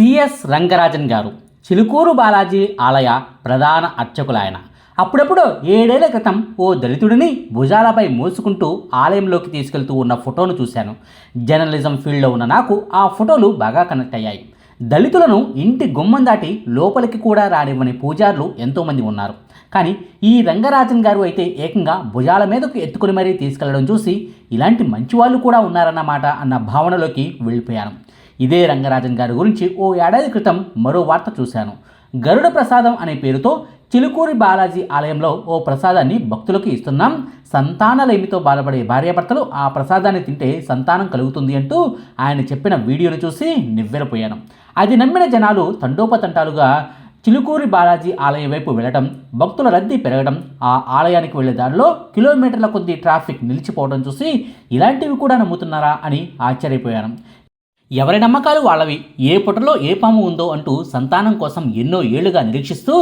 CS Rangarajan గారు. చిలుకూరు బాలాజీ ఆలయ ప్రధాన అర్చకులాయన అప్పుడప్పుడు ఏడేళ్ళ క్రితం ఓ దళితుడిని భుజాలపై మోసుకుంటూ ఆలయంలోకి తీసుకెళ్తూ ఉన్న ఫోటోను చూశాను. జర్నలిజం ఫీల్డ్లో ఉన్న నాకు ఆ ఫోటోలు బాగా కనెక్ట్ అయ్యాయి. దళితులను ఇంటి గుమ్మం దాటి లోపలికి కూడా రానివ్వని పూజారులు ఎంతోమంది ఉన్నారు. కానీ ఈ రంగరాజన్ గారు అయితే ఏకంగా భుజాల మీదకు ఎత్తుకుని మరీ తీసుకెళ్ళడం చూసి ఇలాంటి మంచి వాళ్ళు కూడా ఉన్నారన్నమాట అన్న భావనలోకి వెళ్ళిపోయాను. ఇదే రంగరాజన్ గారి గురించి ఓ ఏడాది క్రితం మరో వార్త చూశాను. గరుడ ప్రసాదం అనే పేరుతో చిలుకూరి బాలాజీ ఆలయంలో ఓ ప్రసాదాన్ని భక్తులకు ఇస్తున్నాం. సంతానలేమితో బాధపడే భార్యాభర్తలు ఆ ప్రసాదాన్ని తింటే సంతానం కలుగుతుంది అంటూ ఆయన చెప్పిన వీడియోను చూసి నివ్వెరపోయాను. అది నమ్మిన జనాలు తండోపతంటాలుగా చిలుకూరి బాలాజీ ఆలయం వైపు వెళ్ళడం భక్తుల రద్దీ పెరగడం ఆ ఆలయానికి వెళ్ళే దారిలో కిలోమీటర్ల కొద్ది ట్రాఫిక్ నిలిచిపోవడం చూసి ఇలాంటివి కూడా నమ్ముతున్నారా అని ఆశ్చర్యపోయాను. ఎవరి నమ్మకాలు వాళ్ళవి? ఏ పుటలో ఏ పాము ఉందో అంటూ సంతానం కోసం ఎన్నో ఏళ్ళుగా నిరీక్షిస్తూ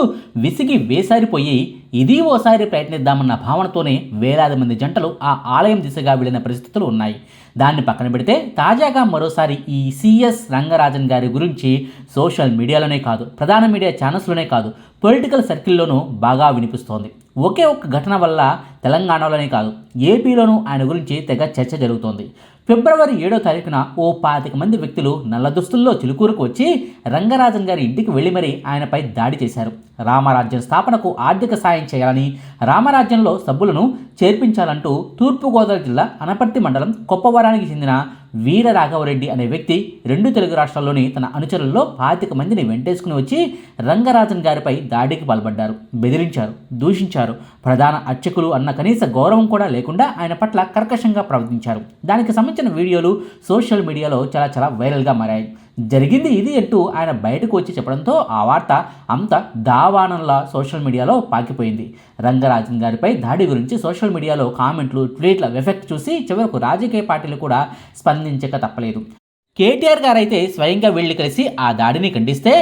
విసిగి వేసారిపోయి ఇది ఓసారి ప్రయత్నిద్దామన్న భావనతోనే వేలాది మంది జంటలు ఆ ఆలయం దిశగా వెళ్ళిన పరిస్థితులు ఉన్నాయి. దాన్ని పక్కన పెడితే తాజాగా మరోసారి ఈ సిఎస్ రంగరాజన్ గారి గురించి సోషల్ మీడియాలోనే కాదు ప్రధాన మీడియా ఛానల్స్లోనే కాదు పొలిటికల్ సర్కిల్లోనూ బాగా వినిపిస్తోంది. ఒకే ఒక్క ఘటన వల్ల తెలంగాణలోనే కాదు ఏపీలోనూ ఆయన గురించి తెగ చర్చ జరుగుతోంది. ఫిబ్రవరి ఏడో తారీఖున ఓ పాతిక మంది వ్యక్తులు నల్ల దుస్తుల్లో చిలుకూరుకు వచ్చి రంగరాజన్ గారి ఇంటికి వెళ్ళి మరీ ఆయనపై దాడి చేశారు. రామరాజ్యం స్థాపనకు ఆర్థిక సాయం చేయాలని రామరాజ్యంలో సభ్యులను చేర్పించాలంటూ తూర్పుగోదావరి జిల్లా అనపర్తి మండలం కొప్పవరానికి చెందిన వీర రాఘవరెడ్డి అనే వ్యక్తి రెండు తెలుగు రాష్ట్రాల్లోని తన అనుచరుల్లో పాతిక మందిని వెంటేసుకుని వచ్చి రంగరాజన్ గారిపై దాడికి పాల్పడ్డారు. బెదిరించారు దూషించారు. ప్రధాన అర్చకులు అన్న కనీస గౌరవం కూడా లేకుండా ఆయన పట్ల కర్కశంగా ప్రవర్తించారు. దానికి సంబంధించిన వీడియోలు సోషల్ మీడియాలో చాలా చాలా వైరల్గా మారాయి. జరిగింది ఇది అంటూ ఆయన బయటకు వచ్చి చెప్పడంతో ఆ వార్త అంత దావానంలా సోషల్ మీడియాలో పాకిపోయింది. రంగరాజన్ గారిపై దాడి గురించి సోషల్ మీడియాలో కామెంట్లు ట్వీట్ల ఎఫెక్ట్ చూసి చివరకు రాజకీయ పార్టీలు కూడా స్పందించక తప్పలేదు. కేటీఆర్ గారు అయితే స్వయంగా వెళ్ళి కలిసి ఆ దాడిని ఖండిస్తే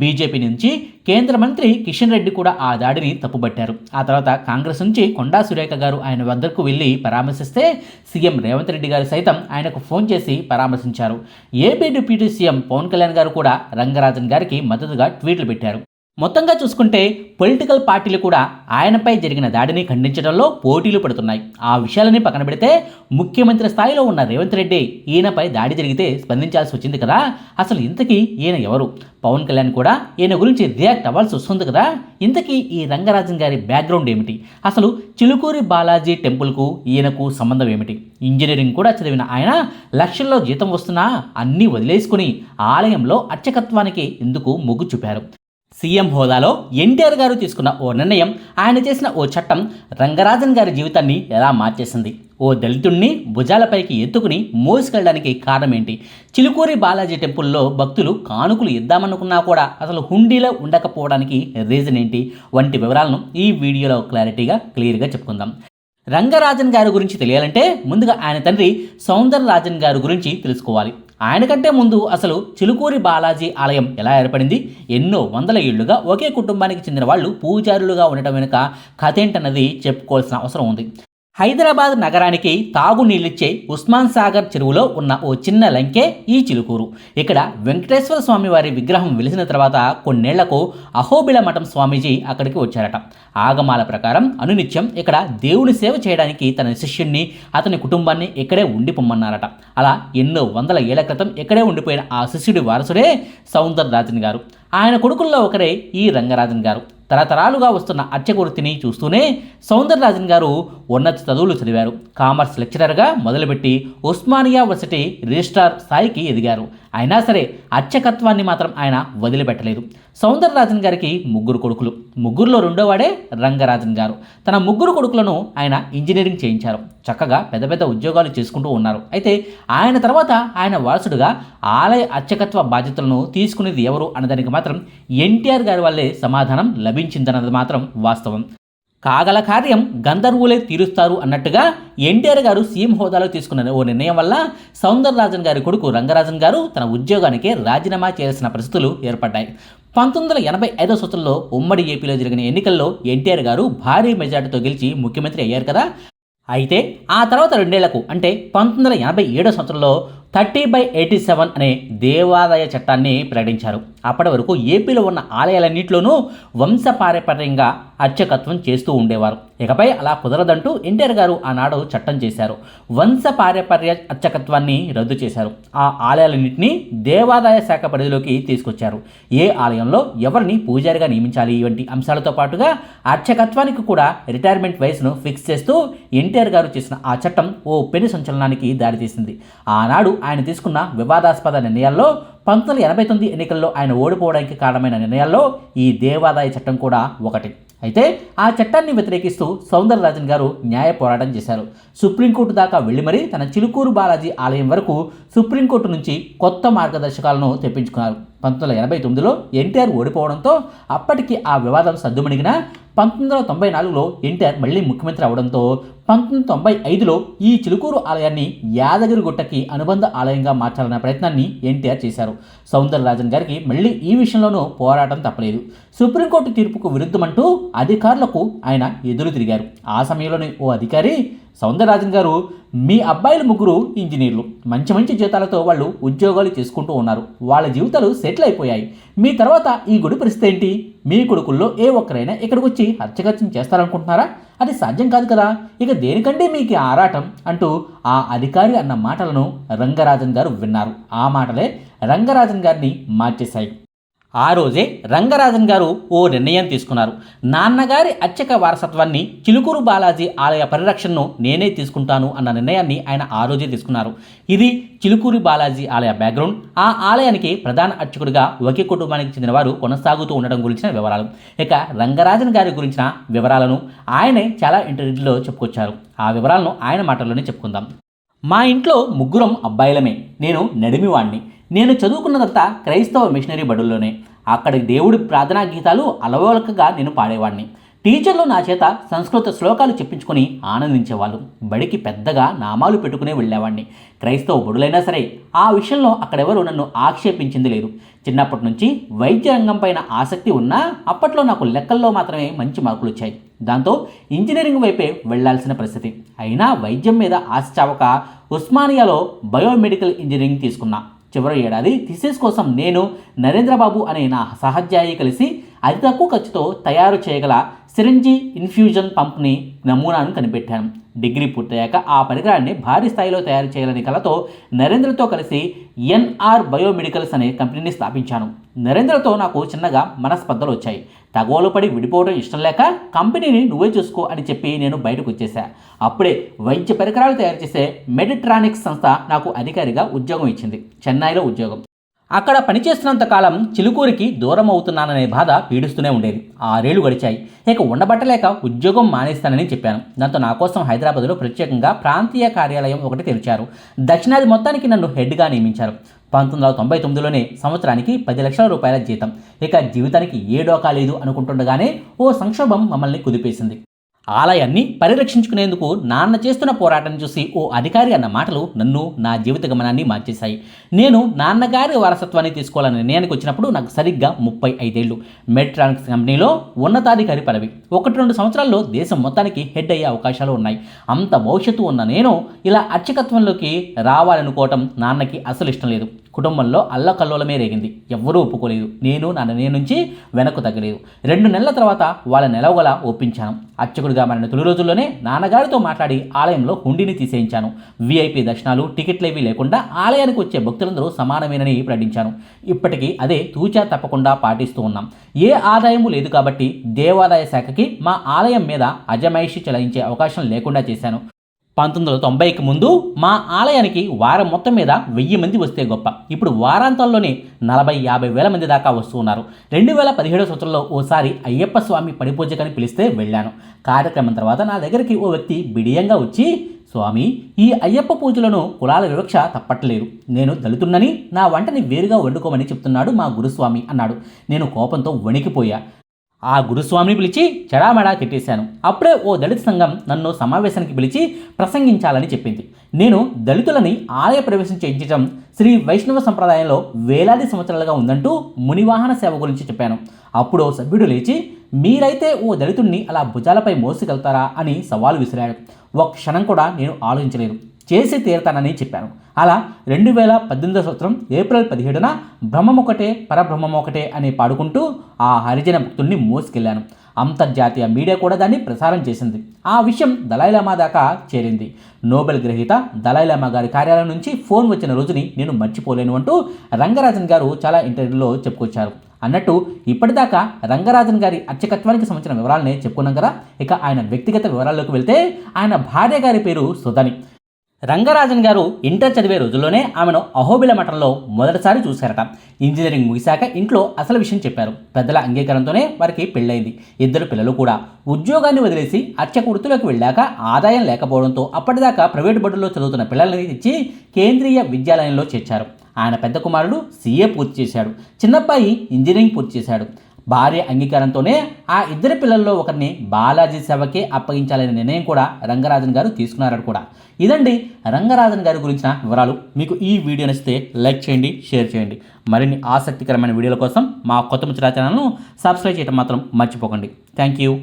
బీజేపీ నుంచి కేంద్ర మంత్రి కిషన్ రెడ్డి కూడా ఆ దాడిని తప్పుబట్టారు. ఆ తర్వాత కాంగ్రెస్ నుంచి కొండా సురేఖ గారు ఆయన వద్దకు వెళ్ళి పరామర్శిస్తే సీఎం రేవంత్ రెడ్డి గారు సైతం ఆయనకు ఫోన్ చేసి పరామర్శించారు. AP deputy CM Pawan Kalyan గారు కూడా రంగరాజన్ గారికి మద్దతుగా ట్వీట్లు పెట్టారు. మొత్తంగా చూసుకుంటే పొలిటికల్ పార్టీలు కూడా ఆయనపై జరిగిన దాడిని ఖండించడంలో పోటీలు పడుతున్నాయి. ఆ విషయాలని పక్కన పెడితే ముఖ్యమంత్రి స్థాయిలో ఉన్న రేవంత్ రెడ్డి ఈయనపై దాడి జరిగితే స్పందించాల్సి వచ్చింది కదా. అసలు ఇంతకీ ఈయన ఎవరు? పవన్ కళ్యాణ్ కూడా ఈయన గురించి రియాక్ట్ అవ్వాల్సి వస్తుంది కదా. ఇంతకీ ఈ రంగరాజన్ గారి బ్యాక్గ్రౌండ్ ఏమిటి? అసలు చిలుకూరి బాలాజీ టెంపుల్కు ఈయనకు సంబంధం ఏమిటి? ఇంజనీరింగ్ కూడా చదివిన ఆయన లక్షల్లో జీతం వస్తున్నా అన్నీ వదిలేసుకుని ఆలయంలో అర్చకత్వానికి ఎందుకు మొగ్గు చూపారు? సీఎం హోదాలో ఎన్టీఆర్ గారు తీసుకున్న ఓ నిర్ణయం ఆయన చేసిన ఓ చట్టం రంగరాజన్ గారి జీవితాన్ని ఎలా మార్చేసింది? ఓ దళితుణ్ణి భుజాలపైకి ఎత్తుకుని మోసుకెళ్ళడానికి కారణం ఏంటి చిలుకూరి బాలాజీ టెంపుల్లో భక్తులు కానుకలు ఇద్దామనుకున్నా కూడా అసలు హుండీలో ఉండకపోవడానికి రీజన్ ఏంటి? వంటి వివరాలను ఈ వీడియోలో క్లారిటీగా క్లియర్గా చెప్పుకుందాం. రంగరాజన్ గారి గురించి తెలియాలంటే ముందుగా ఆయన తండ్రి సౌందరరాజన్ గారి గురించి తెలుసుకోవాలి. ఆయన కంటే ముందు అసలు చిలుకూరి బాలాజీ ఆలయం ఎలా ఏర్పడింది? ఎన్నో వందల ఏళ్ళుగా ఒకే కుటుంబానికి చెందిన వాళ్ళు పూజారులుగా ఉండటం వెనుక కథ ఏంటన్నది చెప్పుకోవాల్సిన అవసరం ఉంది. హైదరాబాద్ నగరానికి తాగునీళ్ళిచ్చే ఉస్మాన్ సాగర్ చెరువులో ఉన్న ఓ చిన్న లంకే ఈ చిలుకూరు. ఇక్కడ వెంకటేశ్వర స్వామి వారి విగ్రహం వెలిసిన తర్వాత కొన్నేళ్ళకు అహోబిల మఠం స్వామీజీ అక్కడికి వచ్చారట. ఆగమాల ప్రకారం అనునిత్యం ఇక్కడ దేవుని సేవ చేయడానికి తన శిష్యుణ్ణి అతని కుటుంబాన్ని ఇక్కడే ఉండిపోమ్మన్నారట. అలా ఎన్నో వందల ఏళ్ళ క్రితం ఇక్కడే ఉండిపోయిన ఆ శిష్యుడి వారసుడే సౌందరరాజన్ గారు. ఆయన కొడుకుల్లో ఒకరే ఈ రంగరాజన్ గారు. తరతరాలుగా వస్తున్న అర్చక వృత్తిని చూస్తూనే సౌందరరాజన్ గారు ఉన్నత చదువులు చదివారు. కామర్స్ లెక్చరర్గా మొదలుపెట్టి ఉస్మానియా వర్సిటీ రిజిస్ట్రార్ స్థాయికి ఎదిగారు. అయినా సరే అర్చకత్వాన్ని మాత్రం ఆయన వదిలిపెట్టలేదు. సౌందరరాజన్ గారికి ముగ్గురు కొడుకులు. ముగ్గురులో రెండోవాడే రంగరాజన్ గారు. తన ముగ్గురు కొడుకులను ఆయన ఇంజనీరింగ్ చేయించారు. చక్కగా పెద్ద పెద్ద ఉద్యోగాలు చేసుకుంటూ ఉన్నారు. అయితే ఆయన తర్వాత ఆయన వారసుడుగా ఆలయ అర్చకత్వ బాధ్యతలను తీసుకునేది ఎవరు అన్నదానికి మాత్రం ఎన్టీఆర్ గారి వల్లే సమాధానం లభించిందన్నది మాత్రం వాస్తవం. కాగల కార్యం గంధర్వులే తీరుస్తారు అన్నట్టుగా ఎన్టీఆర్ గారు సీఎం హోదాలో తీసుకున్న ఓ నిర్ణయం వల్ల సౌందరరాజన్ గారి కొడుకు రంగరాజన్ గారు తన ఉద్యోగానికి రాజీనామా చేయాల్సిన పరిస్థితులు ఏర్పడ్డాయి. పంతొమ్మిది వందల ఎనభై ఐదో సంవత్సరంలో ఉమ్మడి ఏపీలో జరిగిన ఎన్నికల్లో ఎన్టీఆర్ గారు భారీ మెజార్టీతో గెలిచి ముఖ్యమంత్రి అయ్యారు కదా. అయితే ఆ తర్వాత రెండేళ్ళకు అంటే పంతొమ్మిది వందల ఎనభై ఏడో సంవత్సరంలో థర్టీ బై ఎయిటీ సెవెన్ అనే దేవాదాయ చట్టాన్ని ప్రకటించారు. అప్పటి వరకు ఏపీలో ఉన్న ఆలయాలన్నింటిలోనూ వంశపారపర్యంగా అర్చకత్వం చేస్తూ ఉండేవారు. ఇకపై అలా కుదరదంటూ ఎన్టీఆర్ గారు ఆనాడు చట్టం చేశారు. వంశ పారపర్య అర్చకత్వాన్ని రద్దు చేశారు. ఆ ఆలయాలన్నింటినీ దేవాదాయ శాఖ పరిధిలోకి తీసుకొచ్చారు. ఏ ఆలయంలో ఎవరిని పూజారిగా నియమించాలి వంటి అంశాలతో పాటుగా అర్చకత్వానికి కూడా రిటైర్మెంట్ వయసును ఫిక్స్ చేస్తూ ఎన్టీఆర్ గారు చేసిన ఆ చట్టం ఓ పెను సంచలనానికి దారితీసింది. ఆనాడు ఆయన తీసుకున్న వివాదాస్పద నిర్ణయాల్లో పంతొమ్మిది వందల ఎనభై తొమ్మిది ఎన్నికల్లో ఆయన ఓడిపోవడానికి కారణమైన నిర్ణయాల్లో ఈ దేవాదాయ చట్టం కూడా ఒకటి. అయితే ఆ చట్టాన్ని వ్యతిరేకిస్తూ సౌందరరాజన్ గారు న్యాయ పోరాటం చేశారు. సుప్రీంకోర్టు దాకా వెళ్ళి మరీ తన చిలుకూరు బాలాజీ ఆలయం వరకు సుప్రీంకోర్టు నుంచి కొత్త మార్గదర్శకాలను తెప్పించుకున్నారు. పంతొమ్మిది వందల ఎనభై తొమ్మిదిలో ఎన్టీఆర్ ఓడిపోవడంతో అప్పటికి ఆ వివాదం సద్దుమణిగిన పంతొమ్మిది వందల తొంభై నాలుగులో ఎన్టీఆర్ మళ్ళీ ముఖ్యమంత్రి అవడంతో పంతొమ్మిది వందల తొంభై ఐదులో ఈ చిలుకూరు ఆలయాన్ని యాదగిరిగుట్టకి అనుబంధ ఆలయంగా మార్చాలన్న ప్రయత్నాన్ని ఎన్టీఆర్ చేశారు. సౌందరరాజన్ గారికి మళ్ళీ ఈ విషయంలోనూ పోరాటం తప్పలేదు. సుప్రీంకోర్టు తీర్పుకు విరుద్ధమంటూ అధికారులకు ఆయన ఎదురు తిరిగారు. ఆ సమయంలోనే ఓ అధికారి సౌందరరాజన్ గారు మీ అబ్బాయిలు ముగ్గురు ఇంజనీర్లు. మంచి మంచి జీతాలతో వాళ్ళు ఉద్యోగాలు చేసుకుంటూ ఉన్నారు. వాళ్ళ జీవితాలు సెటిల్ అయిపోయాయి. మీ తర్వాత ఈ గుడి పరిస్థితి ఏంటి? మీ కొడుకుల్లో ఏ ఒక్కరైనా ఇక్కడికి వచ్చి హత్యగత్యం చేస్తారనుకుంటున్నారా? అది సాధ్యం కాదు కదా. ఇక దేనికంటే మీకు ఆరాటం? అంటూ ఆ అధికారి అన్న మాటలను రంగరాజన్ గారు విన్నారు. ఆ మాటలే రంగరాజన్ గారిని మార్చేశాయి. ఆ రోజే రంగరాజన్ గారు ఓ నిర్ణయం తీసుకున్నారు. నాన్నగారి అర్చక వారసత్వాన్ని చిలుకూరు బాలాజీ ఆలయ పరిరక్షణను నేనే తీసుకుంటాను అన్న నిర్ణయాన్ని ఆయన ఆ రోజే తీసుకున్నారు. ఇది చిలుకూరి బాలాజీ ఆలయ బ్యాక్గ్రౌండ్. ఆ ఆలయానికి ప్రధాన అర్చకుడిగా ఒకే కుటుంబానికి చెందిన వారు కొనసాగుతూ ఉండడం గురించిన వివరాలు. ఇక రంగరాజన్ గారి గురించిన వివరాలను ఆయనే చాలా ఇంటర్వ్యూలో చెప్పుకొచ్చారు. ఆ వివరాలను ఆయన మాటల్లోనే చెప్పుకుందాం. మా ఇంట్లో ముగ్గురం అబ్బాయిలమే. నేను నడిమివాణ్ణి. నేను చదువుకున్నదంతా క్రైస్తవ మిషనరీ బడుల్లోనే. అక్కడి దేవుడి ప్రార్థనా గీతాలు అలవోలకగా నేను పాడేవాడిని టీచర్లు నా చేత సంస్కృత శ్లోకాలు చెప్పించుకొని ఆనందించేవాళ్ళు. బడికి పెద్దగా నామాలు పెట్టుకునే వెళ్ళేవాడిని క్రైస్తవ బడులైనా సరే ఆ విషయంలో అక్కడెవరు నన్ను ఆక్షేపించింది లేదు. చిన్నప్పటి నుంచి వైద్య రంగం పైన ఆసక్తి ఉన్నా అప్పట్లో నాకు లెక్కల్లో మాత్రమే మంచి మార్కులు వచ్చాయి. దాంతో ఇంజనీరింగ్ వైపే వెళ్ళాల్సిన పరిస్థితి. అయినా వైద్యం మీద ఆశ చావక ఉస్మానియాలో బయోమెడికల్ ఇంజనీరింగ్ తీసుకున్నా. చివరి ఏడాది థిసిస్ కోసం నేను నరేంద్రబాబు అనే నా సహాధ్యాయి కలిసి అతి తక్కువ ఖర్చుతో తయారు చేయగల సిరంజీ ఇన్ఫ్యూజన్ పంప్ని నమూనాను కనిపెట్టాను. డిగ్రీ పూర్తయ్యాక ఆ పరికరాన్ని భారీ స్థాయిలో తయారు చేయాలని కలతో నరేంద్రతో కలిసి ఎన్ఆర్ బయోమెడికల్స్ అనే కంపెనీని స్థాపించాను. నరేంద్రతో నాకు చిన్నగా మనస్పర్ధలు వచ్చాయి. తగోలు పడి విడిపోవడం ఇష్టం లేక కంపెనీని నువ్వే చూసుకో అని చెప్పి నేను బయటకు వచ్చేసా అప్పుడే వైద్య పరికరాలు తయారు చేసే మెడిట్రానిక్స్ సంస్థ నాకు అధికారిగా ఉద్యోగం ఇచ్చింది. చెన్నైలో ఉద్యోగం. అక్కడ పనిచేస్తున్నంత కాలం చిలుకూరికి దూరం అవుతున్నాననే బాధ పీడిస్తూనే ఉండేది. ఆరేళ్ళు గడిచాయి. ఇక ఉండబట్టలేక ఉద్యోగం మానేస్తానని చెప్పాను. దాంతో నా కోసం హైదరాబాద్లో ప్రత్యేకంగా ప్రాంతీయ కార్యాలయం ఒకటి తెరిచారు. దక్షిణాది మొత్తానికి నన్ను హెడ్గా నియమించారు. పంతొమ్మిది వందల తొంభై తొమ్మిదిలోనే సంవత్సరానికి పది లక్షల రూపాయల జీతం. ఇక జీవితానికి ఏ డోకా లేదు అనుకుంటుండగానే ఓ సంక్షోభం మమ్మల్ని కుదిపేసింది. ఆలయాన్ని పరిరక్షించుకునేందుకు నాన్న చేస్తున్న పోరాటాన్ని చూసి ఓ అధికారి అన్న మాటలు నన్ను నా జీవిత గమనాన్ని మార్చేశాయి. నేను నాన్నగారి వారసత్వాన్ని తీసుకోవాలనే నిర్ణయానికి వచ్చినప్పుడు నాకు సరిగ్గా ముప్పై ఐదేళ్ళు మెట్రానిక్స్ కంపెనీలో ఉన్నతాధికారి పదవి. ఒకటి రెండు సంవత్సరాల్లో దేశం మొత్తానికి హెడ్ అయ్యే అవకాశాలు ఉన్నాయి. అంత భవిష్యత్తు ఉన్న నేను ఇలా అర్చకత్వంలోకి రావాలనుకోవటం నాన్నకి అసలు ఇష్టం లేదు. కుటుంబంలో అల్లకల్లోలమే రేగింది. ఎవ్వరూ ఒప్పుకోలేదు. నేను నా నిర్ణయం నుంచి వెనక్కు తగ్గలేదు. రెండు నెలల తర్వాత వాళ్ళ నెలవగల ఒప్పించాను. అర్చకుడిగా మారిన తొలి రోజుల్లోనే నాన్నగారితో మాట్లాడి ఆలయంలో హుండీని తీసేయించాను. వీఐపీ దర్శనాలు టికెట్లు ఏవి లేకుండా ఆలయానికి వచ్చే భక్తులందరూ సమానమేనని ప్రకటించాను. ఇప్పటికీ అదే తూచా తప్పకుండా పాటిస్తూ ఉన్నాం. ఏ ఆదాయము లేదు కాబట్టి దేవాదాయ శాఖకి మా ఆలయం మీద అజమాయిషి చెలాయించే అవకాశం లేకుండా చేశాను. పంతొమ్మిది వందల తొంభైకి ముందు మా ఆలయానికి వారం మొత్తం మీద వెయ్యి మంది వస్తే గొప్ప. ఇప్పుడు వారాంతంలోనే నలభై యాభై వేల మంది దాకా వస్తూ ఉన్నారు. రెండు వేల పదిహేడో సంవత్సరంలో ఓసారి అయ్యప్ప స్వామి పడిపూజకని పిలిస్తే వెళ్ళాను. కార్యక్రమం తర్వాత నా దగ్గరికి ఓ వ్యక్తి బిడియంగా వచ్చి స్వామి ఈ అయ్యప్ప పూజలను కులాల వివక్ష తప్పట్లేదు. నేను దళితున్నని నా వంటని వేరుగా వండుకోమని చెప్తున్నాడు మా గురుస్వామి అన్నాడు. నేను కోపంతో వణికిపోయా. ఆ గురుస్వామిని పిలిచి చెడామెడా తిట్టేశాను. అప్పుడే ఓ దళిత సంఘం నన్ను సమావేశానికి పిలిచి ప్రసంగించాలని చెప్పింది. నేను దళితులని ఆలయ ప్రవేశం చేయించడం శ్రీ వైష్ణవ సంప్రదాయంలో వేలాది సంవత్సరాలుగా ఉందంటూ మునివాహన సేవ గురించి చెప్పాను. అప్పుడు సభ్యుడు లేచి మీరైతే ఓ దళితుణ్ణి అలా భుజాలపై మోసుకెళ్తారా? అని సవాలు విసిరాడు. ఒక క్షణం కూడా నేను ఆలోచించలేదు. చేసి తీరతానని చెప్పాను. అలా రెండు వేల పద్దెనిమిదో సంవత్సరం ఏప్రిల్ పదిహేడున బ్రహ్మం ఒకటే పరబ్రహ్మం ఒకటే అని పాడుకుంటూ ఆ హరిజన భక్తుల్ని మోసుకెళ్ళాను అంతర్జాతీయ మీడియా కూడా దాన్ని ప్రసారం చేసింది. ఆ విషయం దలైలామా దాకా చేరింది. నోబెల్ గ్రహీత దలైలామా గారి కార్యాలయం నుంచి ఫోన్ వచ్చిన రోజుని నేను మర్చిపోలేను అంటూ రంగరాజన్ గారు చాలా ఇంటర్వ్యూలో చెప్పుకొచ్చారు. అన్నట్టు ఇప్పటిదాకా రంగరాజన్ గారి అర్చకత్వానికి సంబంధించిన వివరాలనే చెప్పుకున్నాం కదా. ఇక ఆయన వ్యక్తిగత వివరాల్లోకి వెళ్తే ఆయన భార్య గారి పేరు సుధని. రంగరాజన్ గారు ఇంటర్ చదివే రోజుల్లోనే ఆమెను అహోబిల మఠంలో మొదటిసారి చూశారట. ఇంజనీరింగ్ ముగిశాక ఇంట్లో అసలు విషయం చెప్పారు. పెద్దల అంగీకారంతోనే వారికి పెళ్ళైంది ఇద్దరు పిల్లలు కూడా. ఉద్యోగాన్ని వదిలేసి అర్చక వృత్తిలోకి వెళ్ళాక ఆదాయం లేకపోవడంతో అప్పటిదాకా ప్రైవేటు బడుల్లో చదువుతున్న పిల్లల్ని ఇచ్చి కేంద్రీయ విద్యాలయంలో చేర్చారు. ఆయన పెద్ద కుమారుడు సీఏ పూర్తి చేశాడు. చిన్నబ్బాయి ఇంజనీరింగ్ పూర్తి చేశాడు. భార్య అంగీకారంతోనే ఆ ఇద్దరి పిల్లల్లో ఒకరిని బాలాజీ సేవకే అప్పగించాలనే నిర్ణయం కూడా రంగరాజన్ గారు తీసుకున్నారని కూడా. ఇదండి రంగరాజన్ గారి గురించిన వివరాలు. మీకు ఈ వీడియో నచ్చితే లైక్ చేయండి షేర్ చేయండి. మరిన్ని ఆసక్తికరమైన వీడియోల కోసం మా కొత్త ముచ్చరా ఛానల్ను సబ్స్క్రైబ్ చేయడం మాత్రం మర్చిపోకండి. Thank you.